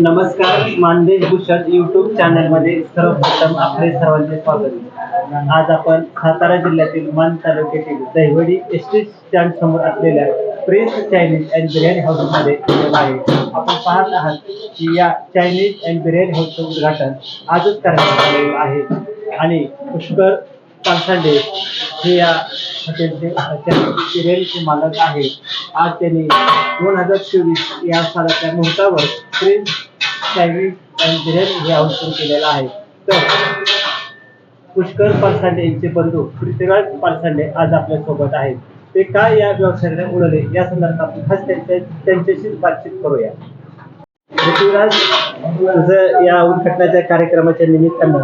नमस्कार मानदेश भूषण युट्यूब चॅनलमध्ये सर्वप्रथम आपले सर्वांचे स्वागत. आज आपण सातारा जिल्ह्यातील मान तालुक्यातील दहिवडी एस टी स्टँड समोर असलेल्या प्रेस चायनीज अँड बिर्याणी हाऊसमध्ये आहे. आपण पाहत आहात की या चायनीज अँड बिर्याणी हाऊसचं उद्घाटन आजच करण्यात आलेलं आहे. आणि पुष्कर पानसांडे हे या हॉटेलचे चायनीज मालक आहेत. आज त्यांनी दोन हजार चोवीस या सालाच्या मुहूर्तावर प्रिन्स चायनीज अँड बिर्याणी हे हाऊस सुरू केलेलं आहे. तर पुष्कर पालसांडे यांचे बंधू पृथ्वीराज पालसांडे आज आपल्यासोबत आहेत. ते काय या व्यवसायाने उडले? या संदर्भात आपण खास त्यांच्या त्यांच्याशी बातचीत करूया. पृथ्वीराज तुझं या उद्घाटनाच्या कार्यक्रमाच्या निमित्तानं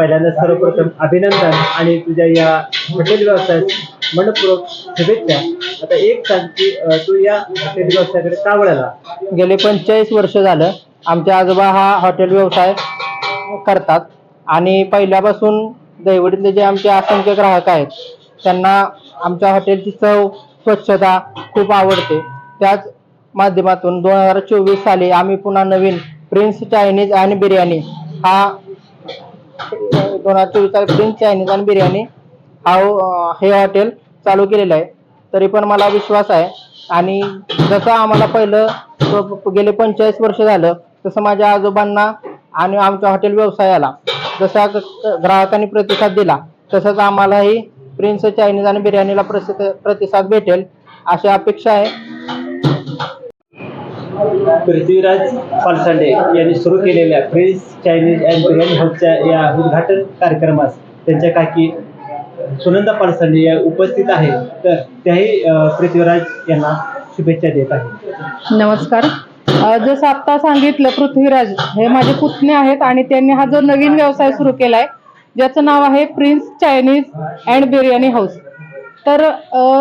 पहिल्यांदा सर्वप्रथम अभिनंदन आणि तुझ्या या हॉटेल व्यवसायात मनपूर्वक शुभेच्छा. आता एक सांग की तू या हॉटेल व्यवसायाकडे का वळाला? गेले पंचेचाळीस वर्ष झालं. आमच्या आजोबा हा हॉटेल व्यवसाय करतात. आणि पहिल्यापासून दैवडीतले जे आमचे असंख्य ग्राहक आहेत त्यांना आमच्या हॉटेलची चव स्वच्छता खूप आवडते. त्याच माध्यमातून दोन हजार चोवीस साली आम्ही पुन्हा नवीन प्रिन्स चायनीज आणि बिर्याणी हा दोन हजार चोवीस साली प्रिन्स चायनीज आणि बिर्याणी. हा हे हॉटेल चालू केलेलं आहे. तरी पण मला विश्वास आहे. आणि जसं आम्हाला पहिलं गेले पंचेचाळीस वर्ष झालं तसं माझ्या आजोबांना आणि आमच्या हॉटेल व्यवसायाला जसा ग्राहकांनी प्रतिसाद दिला तसंच आम्हालाही प्रिन्स चायनीज आणि बिर्याणीला प्रसिद्ध प्रतिसाद भेटेल अशी अपेक्षा आहे. पृथ्वीराज पालसांडे यांनी सुरू केलेल्या प्रिन्स चायनीज अँड बिर्याणी हाऊसच्या या उद्घाटन कार्यक्रमास त्यांच्या काकी सुनंदा पालसांडे या उपस्थित आहे तर त्याही पृथ्वीराज यांना शुभेच्छा देत आहेत. नमस्कार. जसं आत्ता सांगितलं पृथ्वीराज हे माझे पुतणे आहेत आणि त्यांनी हा जो नवीन व्यवसाय सुरू केलाय ज्याचं नाव आहे Prince Chinese and Biryani House तर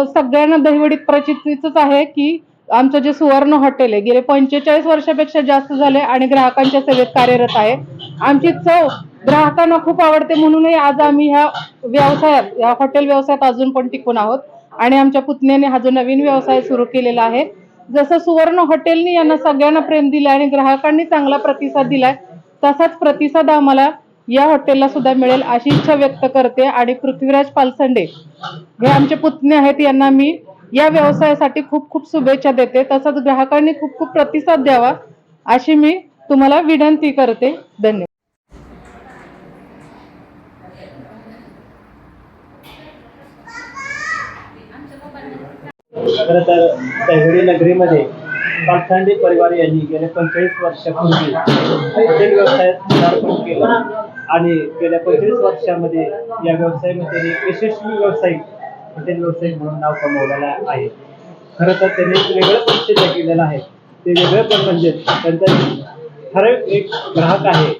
सगळ्यांना दहिवडीत प्रचितीच आहे की आमचं जे सुवर्ण हॉटेल आहे गेले पंचेचाळीस वर्षापेक्षा जास्त झाले आणि ग्राहकांच्या सेवेत कार्यरत आहे. आमची चव ग्राहकांना खूप आवडते म्हणूनही आज आम्ही ह्या व्यवसायात या हॉटेल व्यवसायात अजून पण टिकून आहोत. आणि आमच्या पुतण्याने हा जो नवीन व्यवसाय सुरू केलेला आहे जसं सुवर्ण हॉटेलनी यांना सगळ्यांना प्रेम दिलाय आणि ग्राहकांनी चांगला प्रतिसाद दिलाय तसाच प्रतिसाद आम्हाला या हॉटेलला सुद्धा मिळेल अशी इच्छा व्यक्त करते. आणि पृथ्वीराज पालसंडे हे आमचे पुतणे आहेत यांना मी या व्यवसायासाठी खूप खूप शुभेच्छा देते. तसंच ग्राहकांनी खूप खूप प्रतिसाद द्यावा अशी मी तुम्हाला विनंती करते. धन्यवाद. खरं तर दहिवडी नगरीमध्ये पालसांडे परिवार यांनी गेल्या पंचेचाळीस वर्षापूर्वी हॉटेल व्यवसायात पदार्पण केलं. आणि गेल्या पंचवीस वर्षामध्ये या व्यवसायामध्ये यशस्वी व्यावसायिक हॉटेल व्यावसायिक म्हणून नाव कमवलेलं आहे. खरं तर त्यांनी एक वेगळं परिस्थिती केलेलं आहे. ते वेगळं पण म्हणजे त्यांचा ठराविक एक ग्राहक आहे.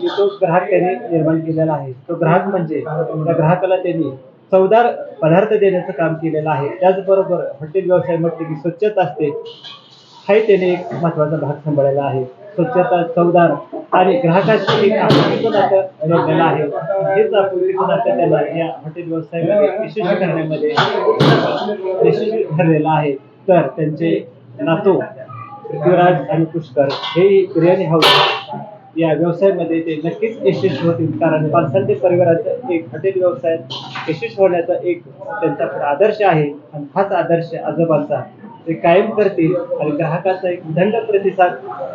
की तो ग्राहक त्यांनी निर्माण केलेला आहे. तो ग्राहक म्हणजे त्या ग्राहकाला त्यांनी चवदार पदार्थ देण्याचं काम केलेलं आहे. त्याचबरोबर हॉटेल व्यवसाय म्हटले की स्वच्छता असते हाही त्याने एक महत्त्वाचा भाग सांभाळलेला आहे. स्वच्छता चवदार आणि ग्राहकाची एक आपुलकीचं जोडलेलं आहे. हेच आपुलकीचं नातं या हॉटेल व्यवसायामध्ये यशस्वी करण्यामध्ये यशस्वी ठरलेला आहे. तर त्यांचे नातू पृथ्वीराज आणि पुष्कर हे बिर्याणी हाऊस या व्यवसायामध्ये ते नक्कीच यशस्वी होतील. कारण पालसांचे परिवाराचा एक हॉटेल व्यवसाय यशस्वी होण्याचा एक त्यांचा आदर्श आहे आणि हाच आदर्श आजोबांचा ते कायम करतील आणि ग्राहकाचा एक दंड प्रतिसाद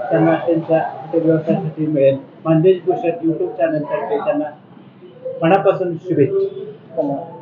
त्यांना त्यांच्या हॉटेल व्यवसायासाठी मिळेल. मानदेश भूषण युट्यूब चॅनलतर्फे त्यांना मनापासून शुभेच्छा.